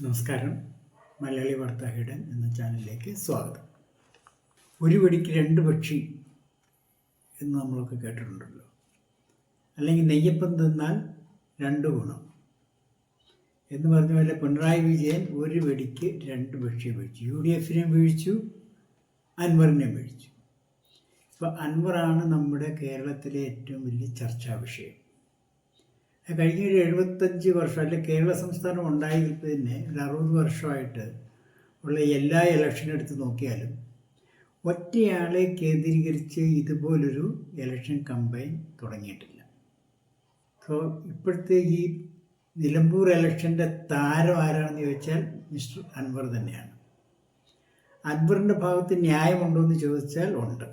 നമസ്കാരം. മലയാളി വാർത്താ ഹിഡൻ എന്ന ചാനലിലേക്ക് സ്വാഗതം. ഒരു വെടിക്ക് രണ്ട് പക്ഷി എന്ന് നമ്മളൊക്കെ കേട്ടിട്ടുണ്ടല്ലോ. അല്ലെങ്കിൽ നെയ്യപ്പം തിന്നാൽ രണ്ട് ഗുണം. എന്ന് പറഞ്ഞ പോലെ പിണറായി വിജയൻ ഒരു വെടിക്ക് രണ്ട് പക്ഷിയെ വീഴ്ചു യു ഡി എഫിനെ വീഴ്ചു അൻവറിനെ വീഴ്ചു ഇപ്പോൾ അൻവറാണ് നമ്മുടെ കേരളത്തിലെ ഏറ്റവും വലിയ ചർച്ചാ വിഷയം. കഴിഞ്ഞ ഒരു എഴുപത്തഞ്ച് വർഷം അല്ലെ കേരള സംസ്ഥാനം ഉണ്ടായതിൽ തന്നെ ഒരു അറുപത് വർഷമായിട്ട് ഉള്ള എല്ലാ ഇലക്ഷനും എടുത്ത് നോക്കിയാലും ഒറ്റയാളെ കേന്ദ്രീകരിച്ച് ഇതുപോലൊരു ഇലക്ഷൻ കമ്പയിൻ തുടങ്ങിയിട്ടില്ല. സോ ഇപ്പോഴത്തെ ഈ നിലമ്പൂർ ഇലക്ഷന്റെ താരം ആരാണെന്ന് ചോദിച്ചാൽ മിസ്റ്റർ അൻവർ തന്നെയാണ്. അൻവറിന്റെ ഭാഗത്ത് ന്യായമുണ്ടോ എന്ന് ചോദിച്ചാൽ ഉണ്ട്.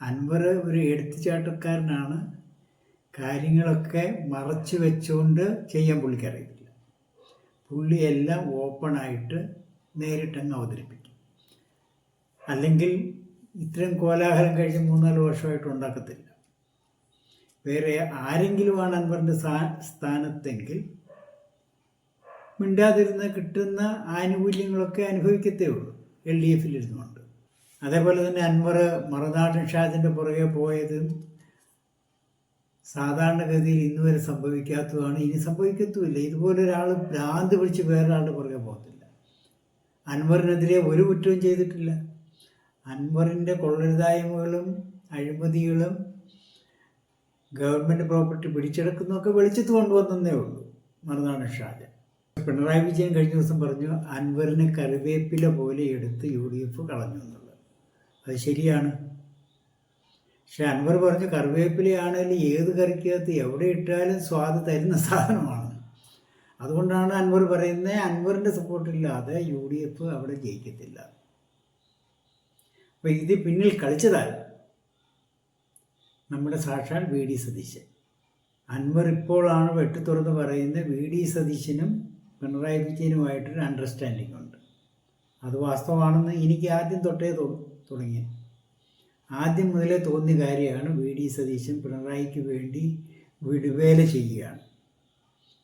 അൻവർ ഒരു എടുത്തുചാട്ടക്കാരനാണ് കാര്യങ്ങളൊക്കെ മറച്ചു വെച്ചുകൊണ്ട് ചെയ്യാൻ പുള്ളിക്കറിയത്തില്ല പുള്ളി എല്ലാം ഓപ്പണായിട്ട് നേരിട്ടങ്ങ് അവതരിപ്പിക്കും. അല്ലെങ്കിൽ ഇത്രയും കോലാഹലം കഴിഞ്ഞ് മൂന്നാൽ വർഷമായിട്ട് ഉണ്ടാക്കത്തില്ല. വേറെ ആരെങ്കിലുമാണ് അൻവറിന്റെ സ്ഥാനത്തെങ്കിൽ മിണ്ടാതിരുന്ന് കിട്ടുന്ന ആനുകൂല്യങ്ങളൊക്കെ അനുഭവിക്കത്തേ ഉള്ളൂ. എൽ ഡി എഫിലിരുന്നുകൊണ്ട്. അതേപോലെ തന്നെ അൻവർ മറുനാടൻ ഷാജിന്റെ പുറകെ പോയതും സാധാരണഗതിയിൽ ഇന്ന് വരെ സംഭവിക്കാത്തതാണ്. ഇനി സംഭവിക്കത്തുമില്ല. ഇതുപോലെ ഒരാൾ ഭ്രാന്ത് പിടിച്ച് വേറൊരാളുടെ പുറകെ പോകത്തില്ല. അൻവറിനെതിരെ ഒരു കുറ്റവും ചെയ്തിട്ടില്ല. അൻവറിന്റെ കൊള്ളരുതായ്മകളും അഴിമതികളും ഗവൺമെന്റ് പ്രോപ്പർട്ടി പിടിച്ചെടുക്കുന്നതൊക്കെ വെളിച്ചത്ത് കൊണ്ടുവന്നേ ഉള്ളൂ. മറുനാടൻ ഷാജ പിണറായി വിജയൻ കഴിഞ്ഞ ദിവസം പറഞ്ഞു അൻവറിനെ കറിവേപ്പില പോലെ എടുത്ത് യു ഡി എഫ് കളഞ്ഞു എന്നുള്ളത്. അത് ശരിയാണ്. പക്ഷെ അൻവർ പറഞ്ഞു കറിവേപ്പിലയാണെങ്കിലും ഏത് കറിക്കകത്ത് എവിടെ ഇട്ടാലും സ്വാദ് തരുന്ന സാധനമാണ്. അതുകൊണ്ടാണ് അൻവർ പറയുന്നത് അൻവറിന്റെ സപ്പോർട്ടില്ലാതെ യു ഡി എഫ് അവിടെ ജയിക്കത്തില്ല. അപ്പോൾ ഇത് പിന്നിൽ കളിച്ചതാൽ നമ്മുടെ സാക്ഷാൽ വി ഡി സതീശൻ. അൻവർ ഇപ്പോഴാണ് വെട്ടിത്തുറന്ന് പറയുന്നത് വി ഡി സതീശനും പിണറായി വിജയനുമായിട്ടൊരു അണ്ടർസ്റ്റാൻഡിംഗ് ഉണ്ട്. അത് വാസ്തവമാണെന്ന് എനിക്ക് ആദ്യം തൊട്ടേ തുടങ്ങി ആദ്യം മുതലേ തോന്നിയ കാര്യമാണ് വി ഡി സതീശൻ പിണറായിക്ക് വേണ്ടി വിടുവേല ചെയ്യുകയാണ്.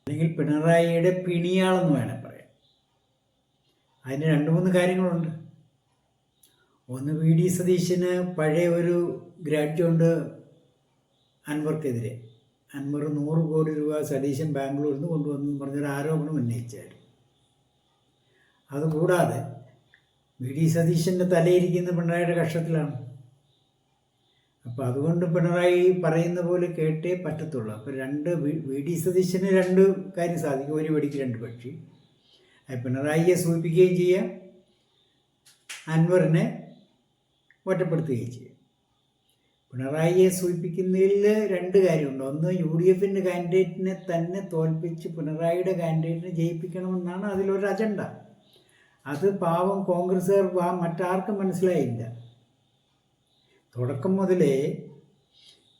അല്ലെങ്കിൽ പിണറായിയുടെ പിണിയാളെന്ന് വേണം പറയാം അതിന് രണ്ട് മൂന്ന് കാര്യങ്ങളുണ്ട്. ഒന്ന് വി ഡി സതീശന് പഴയ ഒരു ഗ്രാറ്റുണ്ട് അൻവർക്കെതിരെ. അൻവർ നൂറ് കോടി രൂപ സതീശൻ ബാംഗ്ലൂരിൽ നിന്ന് കൊണ്ടുവന്നു പറഞ്ഞൊരു ആരോപണം ഉന്നയിച്ചായിരുന്നു. അതുകൂടാതെ വി ഡി സതീശന്റെ തലയിരിക്കുന്ന പിണറായിയുടെ കക്ഷത്തിലാണ് അപ്പോൾ അതുകൊണ്ട് പിണറായി പറയുന്ന പോലെ കേട്ടേ പറ്റത്തുള്ളൂ. അപ്പോൾ രണ്ട് വി ഡി സതീശന് രണ്ട് കാര്യം സാധിക്കും. ഒരു വെടിക്ക് രണ്ട് പക്ഷി. പിണറായിയെ സൂചിപ്പിക്കുകയും ചെയ്യാം. അൻവറിനെ ഒറ്റപ്പെടുത്തുകയും ചെയ്യാം. പിണറായിയെ സൂചിപ്പിക്കുന്നതിൽ രണ്ട് കാര്യമുണ്ട്. ഒന്ന് യു ഡി എഫിന്റെ കാൻഡിഡേറ്റിനെ തന്നെ തോൽപ്പിച്ച് പിണറായിയുടെ കാൻഡിഡേറ്റിനെ ജയിപ്പിക്കണമെന്നാണ് അതിലൊരു അജണ്ട. അത് പാവം കോൺഗ്രസ്സുകാർ മറ്റാർക്കും മനസ്സിലായില്ല. തുടക്കം മുതലേ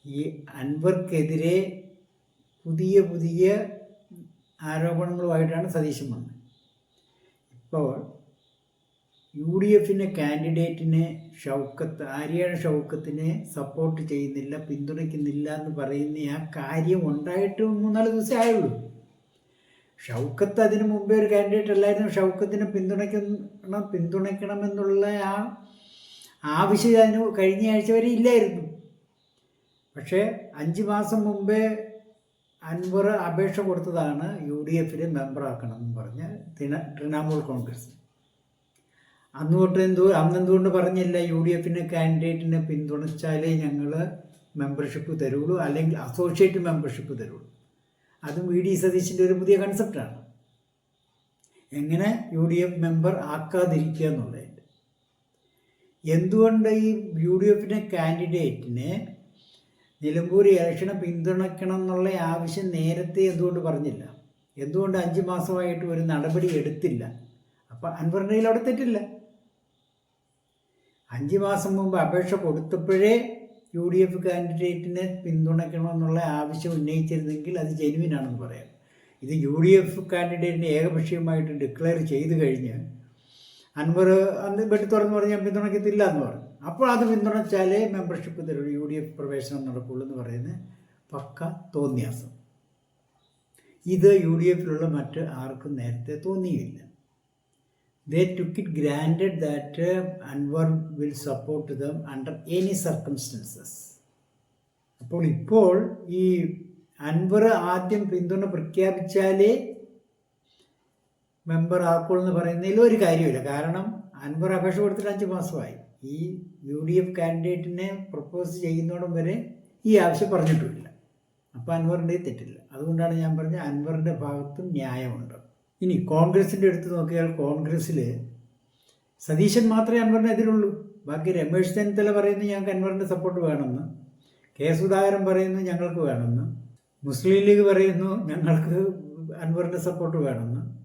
ഈ അൻവർക്കെതിരെ പുതിയ പുതിയ ആരോപണങ്ങളുമായിട്ടാണ് സതീശൻ വന്നത്. ഇപ്പോൾ യു ഡി എഫിന്റെ കാൻഡിഡേറ്റിനെ ഷൗക്കത്ത് ആര്യാണ് ഷൗക്കത്തിനെ സപ്പോർട്ട് ചെയ്യുന്നില്ല പിന്തുണയ്ക്കുന്നില്ല എന്ന് പറയുന്ന ആ കാര്യം ഉണ്ടായിട്ട് മൂന്നാൽ ദിവസമേ ആയുള്ളൂ. ഷൗക്കത്ത് അതിനു മുമ്പേ ഒരു കാൻഡിഡേറ്റ് അല്ലായിരുന്നു. ഷൗക്കത്തിനെ പിന്തുണയ്ക്കണം പിന്തുണയ്ക്കണമെന്നുള്ള ആ ആവശ്യം അതിന് കഴിഞ്ഞ ആഴ്ച വരെ ഇല്ലായിരുന്നു. പക്ഷേ അഞ്ച് മാസം മുമ്പേ അൻവർ അപേക്ഷ കൊടുത്തതാണ് യു ഡി എഫിൽ മെമ്പറാക്കണം എന്ന് പറഞ്ഞ് തൃണമൂൽ കോൺഗ്രസ്. അന്ന് തൊട്ട് എന്തോ അന്നെന്തുകൊണ്ട് പറഞ്ഞില്ല യു ഡി എഫിന്റെ കാൻഡിഡേറ്റിനെ പിന്തുണച്ചാലേ ഞങ്ങൾ മെമ്പർഷിപ്പ് തരുള്ളൂ അല്ലെങ്കിൽ അസോസിയേറ്റ് മെമ്പർഷിപ്പ് തരുള്ളൂ. അതും വി ഡി സതീശിന്റെ ഒരു പുതിയ കൺസെപ്റ്റാണ് എങ്ങനെ യു ഡി എഫ് മെമ്പർ ആക്കാതിരിക്കുക എന്നുള്ളത്. എന്തുകൊണ്ട് ഈ യു ഡി എഫിന്റെ കാൻഡിഡേറ്റിന് നിലമ്പൂർ ഇലക്ഷനെ പിന്തുണയ്ക്കണം എന്നുള്ള ആവശ്യം നേരത്തെ എന്തുകൊണ്ട് പറഞ്ഞില്ല? എന്തുകൊണ്ട് അഞ്ച് മാസമായിട്ട് ഒരു നടപടി എടുത്തില്ല? അപ്പം അൻവറിന്റെ അവിടെ തെറ്റില്ല. അഞ്ച് മാസം മുമ്പ് അപേക്ഷ കൊടുത്തപ്പോഴേ യു ഡി എഫ് കാൻഡിഡേറ്റിനെ പിന്തുണയ്ക്കണമെന്നുള്ള ആവശ്യം ഉന്നയിച്ചിരുന്നെങ്കിൽ അത് ജെനുവിനാണെന്ന് പറയാം. ഇത് യു ഡി എഫ് കാൻഡിഡേറ്റിനെ ഏകപക്ഷീയമായിട്ട് ഡിക്ലെയർ ചെയ്ത് കഴിഞ്ഞ് അൻവർ അന്ന് വെട്ടി തുറന്ന് പറഞ്ഞ് ഞാൻ പിന്തുണയ്ക്കത്തില്ല എന്ന് പറഞ്ഞു. അപ്പോൾ അത് പിന്തുണച്ചാലേ മെമ്പർഷിപ്പ് തരുള്ളൂ യു ഡി എഫ് പ്രവേശനം നടക്കുള്ളൂ എന്ന് പറയുന്നത് പക്ക തോന്നിയാസം. ഇത് യു ഡി എഫിലുള്ള മറ്റ് ആർക്കും നേരത്തെ തോന്നിയില്ല. They took it granted that Anvar will support them under any circumstances അപ്പോൾ ഇപ്പോൾ ഈ അൻവർ ആദ്യം പിന്തുണ പ്രഖ്യാപിച്ചാലേ മെമ്പർ ആക്കുള്ളൂ എന്ന് പറയുന്നതിൽ ഒരു കാര്യമില്ല കാരണം അൻവർ അപേക്ഷ കൊടുത്തിട്ട് അഞ്ച് മാസമായി. ഈ യു ഡി എഫ് കാൻഡിഡേറ്റിനെ പ്രപ്പോസ് ചെയ്യുന്നതോടും വരെ ഈ ആവശ്യം പറഞ്ഞിട്ടില്ല. അപ്പോൾ അൻവറിന്റെ തെറ്റില്ല. അതുകൊണ്ടാണ് ഞാൻ പറഞ്ഞത് അൻവറിന്റെ ഭാഗത്തും ന്യായമുണ്ട്. ഇനി കോൺഗ്രസിന്റെ എടുത്ത് നോക്കിയാൽ കോൺഗ്രസ്സിൽ സതീശൻ മാത്രമേ അൻവറിനെതിരുള്ളൂ ബാക്കി രമേശ് ചെന്നിത്തല പറയുന്നത് ഞങ്ങൾക്ക് അൻവറിന്റെ സപ്പോർട്ട് വേണമെന്ന്. കെ സുധാകരൻ പറയുന്നു ഞങ്ങൾക്ക് വേണമെന്ന്. മുസ്ലിം ലീഗ് പറയുന്നു ഞങ്ങൾക്ക് അൻവറിന്റെ സപ്പോർട്ട് വേണമെന്ന്.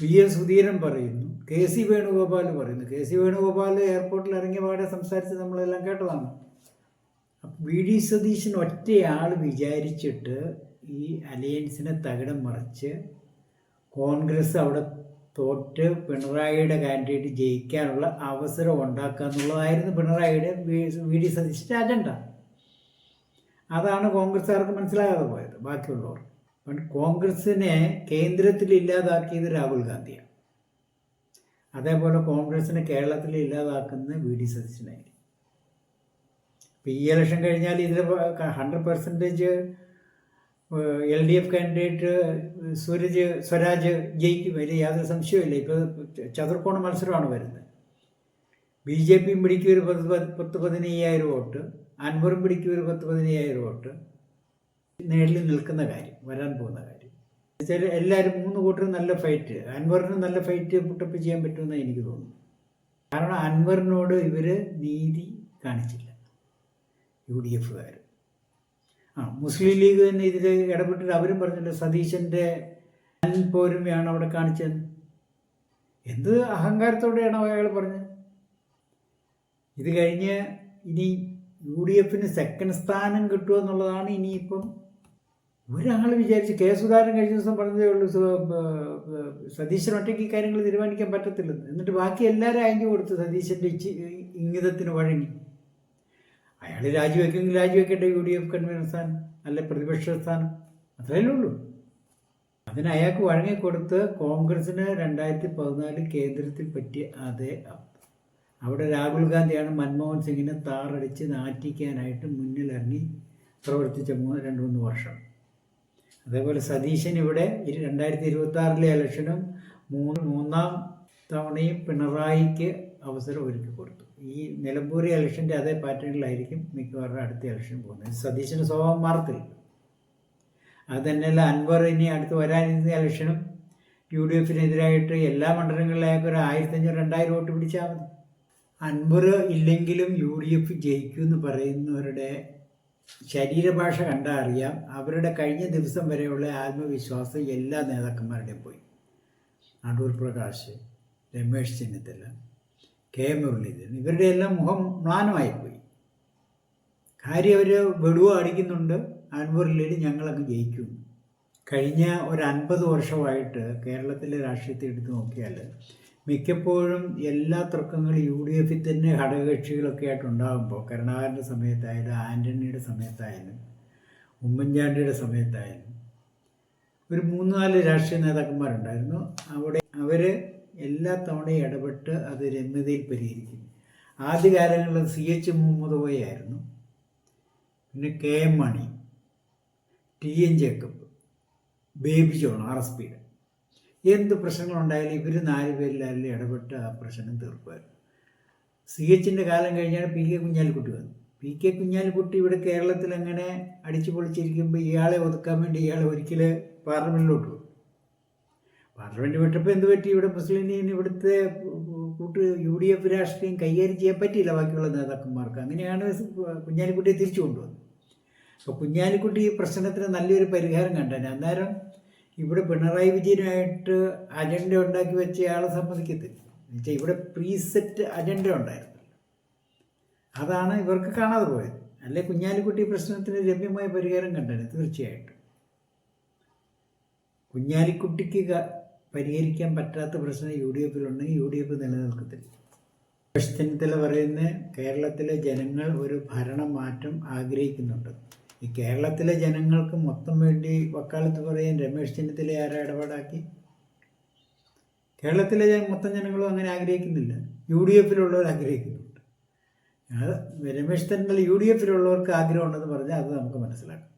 വി എൻ സുധീരൻ പറയുന്നു കെ സി വേണുഗോപാൽ പറയുന്നു. കെ സി വേണുഗോപാൽ എയർപോർട്ടിൽ ഇറങ്ങിയ പാടെ സംസാരിച്ച് നമ്മളെല്ലാം കേട്ടതാണ്. വി ഡി സതീശൻ ഒറ്റയാൾ വിചാരിച്ചിട്ട് ഈ അലയൻസിനെ തകിടം മറിച്ച് കോൺഗ്രസ് അവിടെ തോറ്റ് പിണറായിയുടെ കാൻഡിഡേറ്റ് ജയിക്കാനുള്ള അവസരം ഉണ്ടാക്കുക എന്നുള്ളതായിരുന്നു പിണറായിയുടെ വി ഡി സതീശന്റെ അജണ്ട അതാണ് കോൺഗ്രസ്സുകാർക്ക് മനസ്സിലാകാതെ പോയത് ബാക്കിയുള്ളവർ പണ്ട് കോൺഗ്രസിനെ കേന്ദ്രത്തിൽ ഇല്ലാതാക്കിയത് രാഹുൽ ഗാന്ധിയാണ്. അതേപോലെ കോൺഗ്രസിനെ കേരളത്തിൽ ഇല്ലാതാക്കുന്നത് വി ഡി സതീശനായിരിക്കും. ഇപ്പം ഈ ഇലക്ഷൻ കഴിഞ്ഞാൽ ഇതിൽ hundred percentage L D F candidate Sooraj Swaraj ജയിക്കും. അതിൽ യാതൊരു സംശയമില്ല ഇപ്പോൾ ചതുർക്കോണ മത്സരമാണ് വരുന്നത്. ബി ജെ പിയും പിടിക്കും ഒരു പത്ത് പത്ത് പതിനയ്യായിരം വോട്ട്. അൻവറും പിടിക്കും ഒരു പത്ത് പതിനയ്യായിരം വോട്ട്. നേരിൽ നിൽക്കുന്ന കാര്യം വരാൻ പോകുന്ന കാര്യം. വെച്ചാൽ എല്ലാവരും മൂന്ന് കൂട്ടരും നല്ല ഫൈറ്റ് അൻവറിന് നല്ല ഫൈറ്റ് പുട്ടപ്പ് ചെയ്യാൻ പറ്റുമെന്ന് എനിക്ക് തോന്നുന്നു കാരണം അൻവറിനോട് ഇവർ നീതി കാണിച്ചില്ല. യു ഡി എഫുകാർ ആ മുസ്ലിം ലീഗ് തന്നെ ഇതിൽ ഇടപെട്ടിട്ട് അവരും പറഞ്ഞില്ല സതീശന്റെ പോരുമയാണ് അവിടെ കാണിച്ചത് എന്ത് അഹങ്കാരത്തോടെയാണ് അയാൾ പറഞ്ഞത്? ഇത് കഴിഞ്ഞ് ഇനി യു ഡി എഫിന് സെക്കൻഡ് സ്ഥാനം കിട്ടുമെന്നുള്ളതാണ് ഇനിയിപ്പം ഒരാൾ വിചാരിച്ച് കെ സുധാകരൻ കഴിഞ്ഞ ദിവസം പറഞ്ഞതേ ഉള്ളൂ സതീശൻ ഒറ്റയ്ക്ക് ഈ കാര്യങ്ങൾ തീരുമാനിക്കാൻ പറ്റത്തില്ലെന്ന്. എന്നിട്ട് ബാക്കി എല്ലാവരും അയഞ്ഞു കൊടുത്തു സതീശന്റെ ഇച്ചി ഇംഗിതത്തിന് വഴങ്ങി. അയാൾ രാജിവെക്കുമെങ്കിൽ രാജിവെക്കട്ടെ യു ഡി എഫ് കൺവീനർ സ്ഥാനം അല്ലെ പ്രതിപക്ഷ സ്ഥാനം അത്രയല്ലേ ഉള്ളൂ. അതിന് അയാൾക്ക് വഴങ്ങിക്കൊടുത്ത് കോൺഗ്രസിന് രണ്ടായിരത്തി പതിനാല് കേന്ദ്രത്തിൽ പറ്റിയ അതേ അവിടെ രാഹുൽ ഗാന്ധിയാണ് മൻമോഹൻ സിംഗിനെ താറടിച്ച് നാറ്റിക്കാനായിട്ട് മുന്നിലിറങ്ങി പ്രവർത്തിച്ച മൂന്ന് രണ്ട് മൂന്ന് വർഷം. അതേപോലെ സതീശൻ ഇവിടെ രണ്ടായിരത്തി ഇരുപത്തി ആറിലെ ഇലക്ഷനും മൂന്ന് മൂന്നാം തവണയും പിണറായിക്ക് അവസരം ഒരുക്കി കൊടുത്തു. ഈ നിലമ്പൂർ ഇലക്ഷന്റെ അതേ പാറ്റേണിലായിരിക്കും മിക്കവാറും അടുത്ത ഇലക്ഷൻ പോകുന്നത്. സതീശന്റെ സ്വഭാവം മാറത്തില്ല. അത് തന്നെയല്ല അൻവർ ഇനി അടുത്ത് വരാനിരുന്ന ഇലക്ഷനും യു ഡി എഫിനെതിരായിട്ട് എല്ലാ മണ്ഡലങ്ങളിലായൊക്കെ ഒരു ആയിരത്തഞ്ഞൂറ് രണ്ടായിരം വോട്ട് പിടിച്ചാൽ മതി. അൻവർ ഇല്ലെങ്കിലും യു ഡി എഫ് ജയിക്കുമെന്ന് പറയുന്നവരുടെ ശരീരഭാഷ കണ്ടാൽ അറിയാം അവരുടെ കഴിഞ്ഞ ദിവസം വരെയുള്ള ആത്മവിശ്വാസം എല്ലാ നേതാക്കന്മാരുടെയും പോയി. അടൂർ പ്രകാശ് രമേശ് ചെന്നിത്തല കെ മുരളീധരൻ ഇവരുടെ എല്ലാം മുഖം മ്ലാനമായിപ്പോയി. കാര്യം അവർ വെടുവ അടിക്കുന്നുണ്ട് അൻവറിലേക്ക് ഞങ്ങളങ്ങ് ജയിക്കും. കഴിഞ്ഞ ഒരു അൻപത് വർഷമായിട്ട് കേരളത്തിലെ രാഷ്ട്രീയത്തെ എടുത്ത് നോക്കിയാൽ മിക്കപ്പോഴും എല്ലാ തർക്കങ്ങളും യു ഡി എഫിൽ തന്നെ ഘടകകക്ഷികളൊക്കെ ആയിട്ട് ഉണ്ടാകുമ്പോൾ കരുണാകരന്റെ സമയത്തായാലും ആന്റണിയുടെ സമയത്തായാലും ഉമ്മൻചാണ്ടിയുടെ സമയത്തായാലും ഒരു മൂന്ന് നാല് രാഷ്ട്രീയ നേതാക്കന്മാരുണ്ടായിരുന്നു. അവിടെ അവർ എല്ലാ തവണയും ഇടപെട്ട് അത് രമ്യതയിൽ പരിഹരിക്കും ആദ്യകാലങ്ങളിൽ സി എച്ച് മുഹമ്മദ് ആയിരുന്നു പിന്നെ K M Mani T N Jacob Baby John R S പിയുടെ. എന്ത് പ്രശ്നങ്ങളുണ്ടായാലും ഇവർ നാല് പേരിലായാലും ഇടപെട്ട് ആ പ്രശ്നം തീർക്കുമായിരുന്നു. സി എച്ചിന്റെ കാലം കഴിഞ്ഞാണ് പി കെ കുഞ്ഞാലിക്കുട്ടി വന്നു പി കെ കുഞ്ഞാലിക്കുട്ടി ഇവിടെ കേരളത്തിൽ അങ്ങനെ അടിച്ചു പൊളിച്ചിരിക്കുമ്പോൾ ഇയാളെ ഒതുക്കാൻ വേണ്ടി ഇയാളെ ഒരിക്കൽ പാർലമെന്റിലോട്ട് പോകും പാർലമെന്റ് വിട്ടപ്പോൾ എന്ത് പറ്റി? ഇവിടെ മുസ്ലിം ലീഗിന് ഇവിടുത്തെ കൂട്ട് യു ഡി എഫ് രാഷ്ട്രീയം കൈകാര്യം ചെയ്യാൻ പറ്റിയില്ല ബാക്കിയുള്ള നേതാക്കന്മാർക്ക്. അങ്ങനെയാണ് കുഞ്ഞാലിക്കുട്ടിയെ തിരിച്ചു കൊണ്ടുവന്നത്. അപ്പോൾ കുഞ്ഞാലിക്കുട്ടി ഈ പ്രശ്നത്തിന് നല്ലൊരു പരിഹാരം കണ്ടേനെ അന്നേരം ഇവിടെ പിണറായി വിജയനുമായിട്ട് അജണ്ട ഉണ്ടാക്കി വെച്ചയാളെ സമ്മതിക്കത്തില്ല. എന്നുവെച്ചാൽ ഇവിടെ പ്രീസെറ്റ് അജണ്ട ഉണ്ടായിരുന്നു അതാണ് ഇവർക്ക് കാണാതെ പോയത്. അല്ലെ കുഞ്ഞാലിക്കുട്ടി പ്രശ്നത്തിന് രമ്യമായ പരിഹാരം കണ്ടത് തീർച്ചയായിട്ടും. കുഞ്ഞാലിക്കുട്ടിക്ക് പരിഹരിക്കാൻ പറ്റാത്ത പ്രശ്നം യു ഡി എഫിലുണ്ടെങ്കിൽ യു ഡി എഫ് നിലനിൽക്കത്തില്ല ചെന്നിത്തല പറയുന്ന കേരളത്തിലെ ജനങ്ങൾ ഒരു ഭരണമാറ്റം ആഗ്രഹിക്കുന്നുണ്ട്. ഈ കേരളത്തിലെ ജനങ്ങൾക്ക് മൊത്തം വേണ്ടി വക്കാലത്ത് പറയാൻ രമേശ് ചെന്നിത്തല ആരാ ഇടപാടാക്കി? കേരളത്തിലെ മൊത്തം ജനങ്ങളും അങ്ങനെ ആഗ്രഹിക്കുന്നില്ല. യു ഡി എഫിലുള്ളവർ ആഗ്രഹിക്കുന്നുണ്ട് രമേശ് ചെന്നിത്തല യു ഡി എഫിലുള്ളവർക്ക് ആഗ്രഹമുണ്ടെന്ന് പറഞ്ഞാൽ അത് നമുക്ക് മനസ്സിലാക്കാം.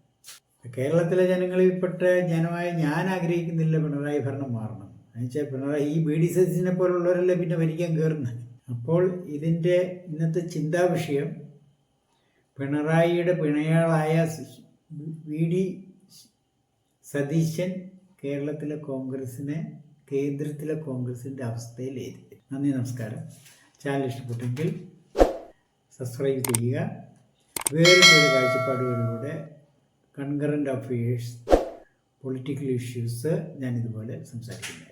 കേരളത്തിലെ ജനങ്ങളിൽപ്പെട്ട ജനമായ ഞാൻ ആഗ്രഹിക്കുന്നില്ല പിണറായി ഭരണം മാറണം. എന്നുവെച്ചാൽ പിണറായി ഈ ബി ഡി സതീശനെ പോലുള്ളവരല്ലേ പിന്നെ ഭരിക്കാൻ കയറുന്നത്? അപ്പോൾ ഇതിന്റെ ഇന്നത്തെ ചിന്താ വിഷയം പിണറായിയുടെ പിണയാളായ വി ഡി സതീശൻ കേരളത്തിലെ കോൺഗ്രസിനെ കേന്ദ്രത്തിലെ കോൺഗ്രസിന്റെ അവസ്ഥയിലേത് നന്ദി നമസ്കാരം. ചാനൽ ഇഷ്ടപ്പെട്ടെങ്കിൽ സബ്സ്ക്രൈബ് ചെയ്യുക. വേറെ ചില കാഴ്ചപ്പാടുകളിലൂടെ കൺകറന്റ് അഫയേഴ്സ് പൊളിറ്റിക്കൽ ഇഷ്യൂസ് ഞാനിതുപോലെ സംസാരിക്കുന്നു.